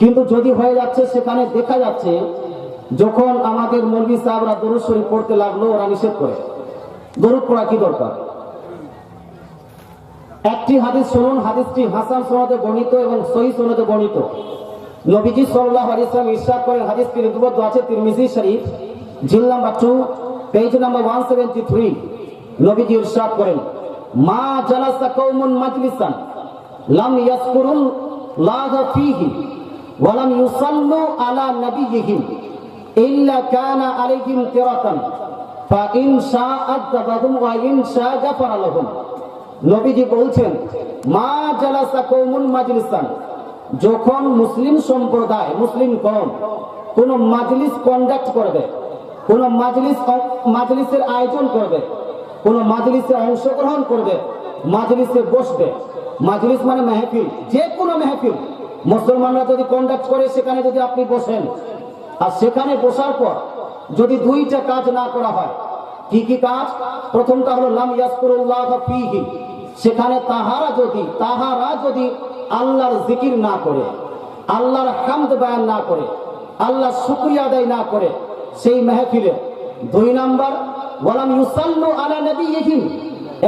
কিন্তু যদি হয়ে যাচ্ছে, সেখানে দেখা যাচ্ছে যখন আমাদের মৌলভী সাহেবরা দরুদ শরীফ পড়তে লাগল, ওরা নিষেধ করে। দরুদ পড়া কি দরকার? একটি হাদিস শুনুন, হাদিসটি হাসান সনদে বর্ণিত এবং সহি সনদে বর্ণিত। নবীজি সাল্লাহ আলিয়াম ইরশাদ করেন, হাদিসটি লিপিবদ্ধ আছে তিরমিজি শরীফ, জিল number two page number one seventy three নবীজি ইরশাদ করেন, মা জালাসা কৌমুন মাজলিসান, লাম ইয়াসকুরুল লাহ ফীহি। ওয়ালাম ইউসাল্লু আলা নাবিয়িহিম ইল্লা কানা আলাইহিম কিরাতান ফা ইন শাআ আযাবাহুম ওয়া ইন শাআ নবীজি বলছেন, মা জালাসা কওমুন মাজলিসান, যখন মুসলিম সম্প্রদায়, মুসলিম কম কোন মাজলিস কন্ডাক্ট করবে, কোন মাজলিস মাজলিসের আয়োজন করবে, কোন মাজলিসে অংশগ্রহণ করবে, মাজলিসে বসবে, মাজলিস মানে মেহফিল যে কোনো মেহফিল মুসলমানরা যদি কন্ডাক্ট করে, সেখানে যদি আপনি বসেন, আর সেখানে বসার পর যদি দুইটা কাজ না করা হয়, কি কি কাজ? প্রথমটা হলো, লাম ইয়াসকুরুল্লাহ ফিহি, সেখানে তাহারা যদি তাহারা যদি আল্লাহর জিকির না করে, আল্লাহর হামদ বয়ান না করে আল্লাহ শুকরিয়া আদায় না করে, সেই মেহফিলে দুই নাম্বার, ওয়ালাম ইউসাল্লু আলা নবিয়িহিম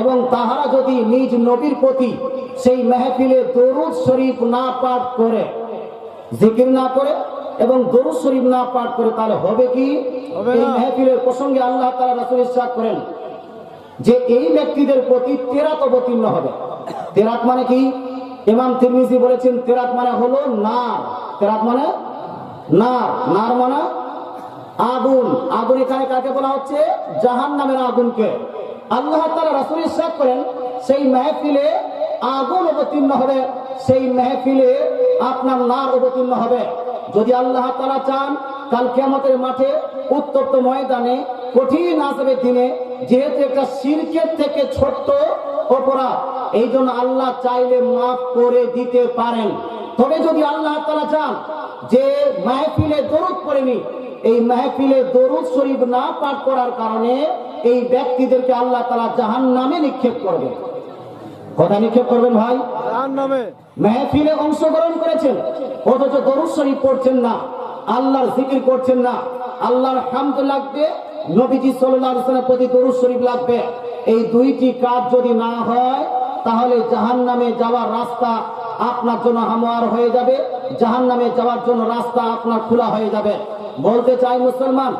এবং তাহারা যদি নিজ নবীর প্রতি সেই মেহফিলে দরুদ শরীফ না পাঠ করে জিকির না করে এবং দরুদ শরীফ না পাঠ করে তাহলে হবে কি? এই মেহফিলের প্রসঙ্গে আল্লাহ তাআলা রাসূল ইরশাদ করেন যে এই ব্যক্তিদের প্রতি তেরাত অবতীর্ণ হবে। তেরাত মানে কি? ইমাম তিরমিজি বলেছেন তেরাত মানে হলো নার। তেরাত মানে নার। নার মানে আগুন। আগুন এখানে কাকে বলা হচ্ছে? জাহান নামের আগুনকে। আল্লাহ তাআলা রাসূল ইরশাদ করেন, সেই মেহফিলে আগুন অবতীর্ণ হবে, সেই মেহফিলে আপনার নার অবতীর্ণ হবে। যদি আল্লাহ তাআলা চান, কাল কিয়ামতের মাঠে, উত্তপ্ত ময়দানে, কঠিন আসবে দিনে, যেহেতু একটা শিরকের থেকে ছোট্ট অপরাধ এই জন্য আল্লাহ চাইলে মাফ করে দিতে পারেন। তবে যদি আল্লাহ তাআলা চান যে মাহফিলে দরুদ পড়েনি, এই মাহফিলে দরুদ শরীফ না পাঠ করার কারণে এই ব্যক্তিদেরকে আল্লাহ তালা জাহান নামে নিক্ষেপ করবে। কথা নিক্ষেপ করবেন ভাই? নামে মেহফিলে অংশগ্রহণ করেছেন। অথচ দরুদ শরীফ পড়ছেন না। আল্লাহর জিকির করছেন না। আল্লাহর হামদ লাগবে নবীজি ওয়াসাল্লামের প্রতি দরুদ শরীফ লাগবে। এই দুইটি কাজ যদি না হয় তাহলে জাহান্নামে যাওয়ার রাস্তা আপনার জন্য হামোয়ার হয়ে যাবে। জাহান্নামে যাওয়ার জন্য রাস্তা আপনার খোলা হয়ে যাবে। বলতে চাই মুসলমান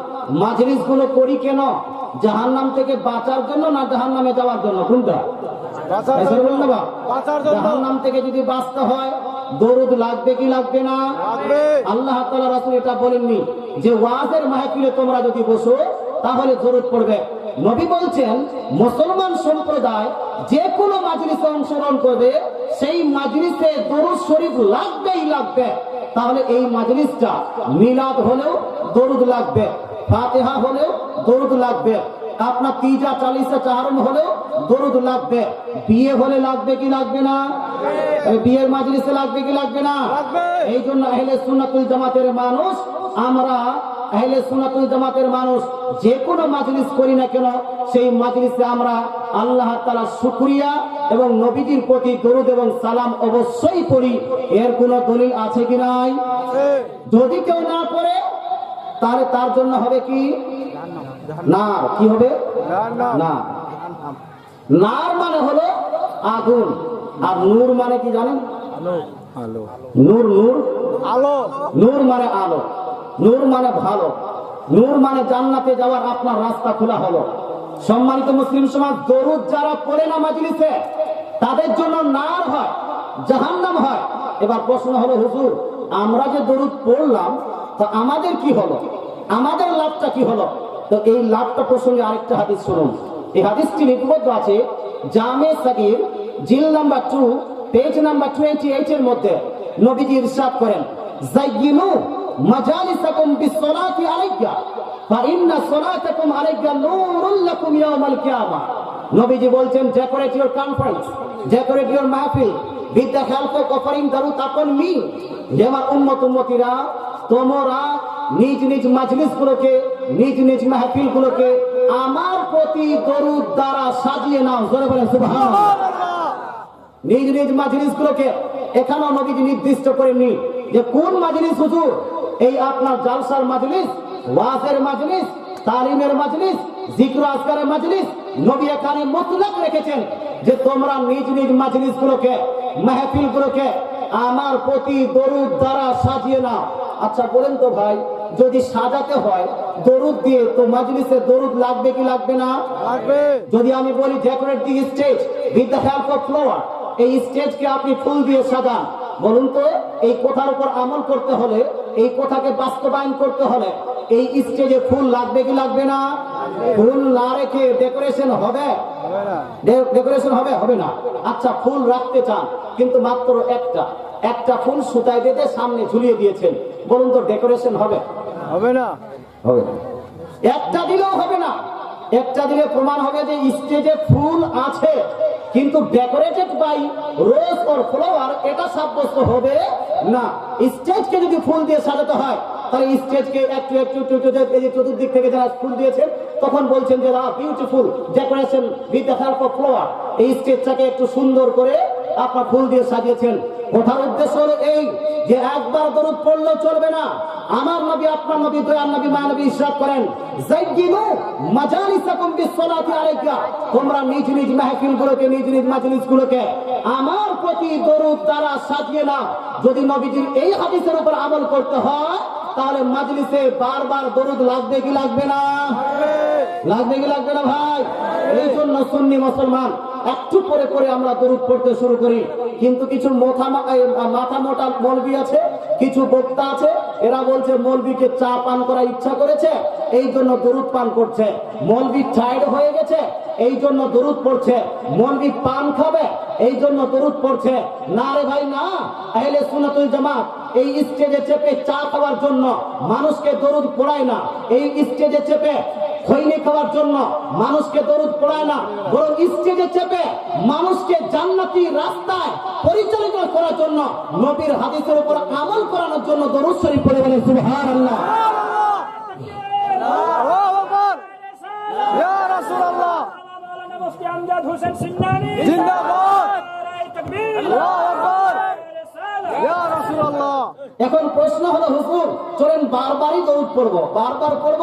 মাজলিসগুলো করি কেন? জাহান্নাম থেকে বাঁচার জন্য না জাহান্নামে যাওয়ার জন্য? কোনটা? বাঁচার এই জন্য। বলুন না বা? বাঁচার জন্য। জাহান্নাম থেকে যদি বাঁচতে হয় দরুদ লাগবে কি লাগবে না? আল্লাহ রাসূল এটা বলেননি যে ওয়াজের মাহফিলে তোমরা যদি বসো তাহলে দরুদ পড়বে। নবী বলছেন মুসলমান সম্প্রদায় যে কোনো মাজলিসে অংশগ্রহণ করবে সেই মাজলিসে দরুদ শরীফ লাগবেই লাগবে। তাহলে এই মাজলিসটা মিলাদ হলেও দরুদ লাগবে। ফাতিহা হলেও দরুদ লাগবে। আপনার তিজা চালিশা চারণ হলেও দরুদ লাগবে। বিয়ে হলে লাগবে কি লাগবে না? বিয়ের মাজলিসে লাগবে কি লাগবে না? এই জন্য আহলে সুনাতুল জামাতের মানুষ আমরা আহলে সুনাতুল জামাতের মানুষ যে কোনো মাজলিস করি না কেন সেই মাজলিসে আমরা আল্লাহ তালা শুকরিয়া এবং নবীজির প্রতি দরুদ এবং সালাম অবশ্যই পড়ি। এর কোনো দলিল আছে কি নাই। যদি কেউ না করে তাহলে তার জন্য হবে কি? না কি হবে। না নার মানে হলো আগুন। আর নূর মানে কি জানেন? আলো নূর নূর। আলো। নূর মানে আলো। নূর মানে ভালো। নূর মানে জান্নাতে যাওয়ার আপনার রাস্তা খোলা হলো। সম্মানিত মুসলিম সমাজ দরুদ যারা পড়ে না মাজলিসে তাদের জন্য নার হয় জাহান্নাম হয়। এবার প্রশ্ন হলো হুজুর আমরা যে দরুদ পড়লাম তো আমাদের কি হলো? আমাদের লাভটা কি হলো? তো এই লাভটা প্রসঙ্গে আরেকটা হাদিস শুনুন। এই হাদিসটি লিপিবদ্ধ আছে জামে সাগির, জিল number two page number twenty eight এর মধ্যে নবীজি ইরশাদ করেন, জাইয়িনু মাজালিসাকুম বিসসালাতি আলাইয়া ফাইন্না সালাতাকুম আলাইয়া নূরুল লাকুম ইয়াউমাল কিয়ামা। নবীজি বলছেন decorate your conference decorate your মাহফিল with the help of offering দারুদ upon me আমার উম্মত উম্মতিরা তোমরা নিজ নিজ মাজলিস গুলোকে নিজ নিজ মাহফিল গুলোকে আমার প্রতি দরুদ দ্বারা সাজিয়ে নাও জোরে বলেন সুবহানাল্লাহ। নিজ নিজ মাজলিস গুলোকে এখানেও নবীজি নির্দিষ্ট করেননি যে কোন মাজলিস হুজুর? এই আপনার জালসার মাজলিস ওয়াজের মাজলিস তালিমের মাজলিস জিক্র আসকারের মাজলিস নবী এখানে মতলক রেখেছেন যে তোমরা নিজ নিজ মাজলিস গুলোকে মাহফিল গুলোকে আমার প্রতি দরুদ দ্বারা সাজিয়ে নাও। আচ্ছা বলেন তো ভাই যদি সাজাতে হয় দরুদ দিয়ে তো মাজলিসে দরুদ লাগবে কি লাগবে না? লাগবে। যদি আমি বলি decorate the stage with the help of flower এই স্টেজকে আপনি ফুল দিয়ে সাজান। বলুন তো এই কথার উপর আমল করতে হলে এই কথাকে বাস্তবায়ন করতে হলে এই স্টেজে ফুল লাগবে কি লাগবে না? ফুল না রেখে ডেকোরেশন হবে? হবে না। ডেকোরেশন হবে? হবে না। আচ্ছা ফুল রাখতে চান কিন্তু মাত্র একটা। একটা ফুল সুতায় বেঁধে সামনে ঝুলিয়ে দিয়েছেন। বলুন তো ডেকোরেশন হবে? হবে না। হবে। একটা দিলেও হবে না। একটা দিলে প্রমাণ হবে যে স্টেজে ফুল আছে কিন্তু decorated by rose or flower এটা সাব্যস্ত হবে না। স্টেজকে যদি ফুল দিয়ে সাজাতে হয় তাহলে স্টেজকে একটু একটু একটু একটু এই যে চতুর্দিক থেকে যারা ফুল দিয়েছেন তখন বলছেন যে beautiful decoration with the help of flower এই স্টেজটাকে একটু সুন্দর করে আপনার ফুল দিয়ে সাজিয়েছেন। ওঠার উদ্দেশ্য হলো এই যে একবার দরুদ পড়লেও চলবে না। আমার নবী, আপনার নবী, দয়ার নবী, মা নবী ইরশাদ করেন জাইয়িনু মাজালিসাকুম বিসসালাতি আলাইকা তোমরা নিজ নিজ মাহফিল গুলোকে নিজ নিজ মাজলিস গুলোকে আমার প্রতি দরুদ দ্বারা সাজিয়ে নাও। যদি নবীজির এই হাদিসের উপর আমল করতে হয়, তাহলে মাজলিসে বারবার দরুদ লাগবে কি লাগবে না? লাগবে কি লাগবে না ভাই? এই জন্য সুন্নি মুসলমান, একটু পরে পরে আমরা দরুদ পড়তে শুরু করি। কিন্তু কিছু মাথা মোটা মলবি আছে, কিছু বক্তা আছে, এরা বলছে মলবিকে চা পান করার ইচ্ছা করেছে, এই জন্য দরুদ পান করছে। মলবি টায়ার্ড হয়ে গেছে, এই জন্য দরুদ পড়ছে। মলবি পান খাবে, এই জন্য দরুদ পড়ছে। না রে ভাই, না, আহলে সুন্নাতুল জামাত, এই স্টেজে চেপে চা খাওয়ার জন্য মানুষকে দরুদ পড়ায় না। এই স্টেজে চেপে দৈনিক খাওয়ার জন্য মানুষকে দরুদ পড়ায় না বরং স্টেজে চেপে মানুষকে জান্নাতি রাস্তায় পরিচালিত করার জন্য নবীর হাদিসের উপর আমল করানোর জন্য দরুদ শরীফ পড়ে বলে সুহার আল্লাহ এখন প্রশ্ন হলো হুসুর চলেন বারবারই দৌড় পড়ব বারবার পড়ব?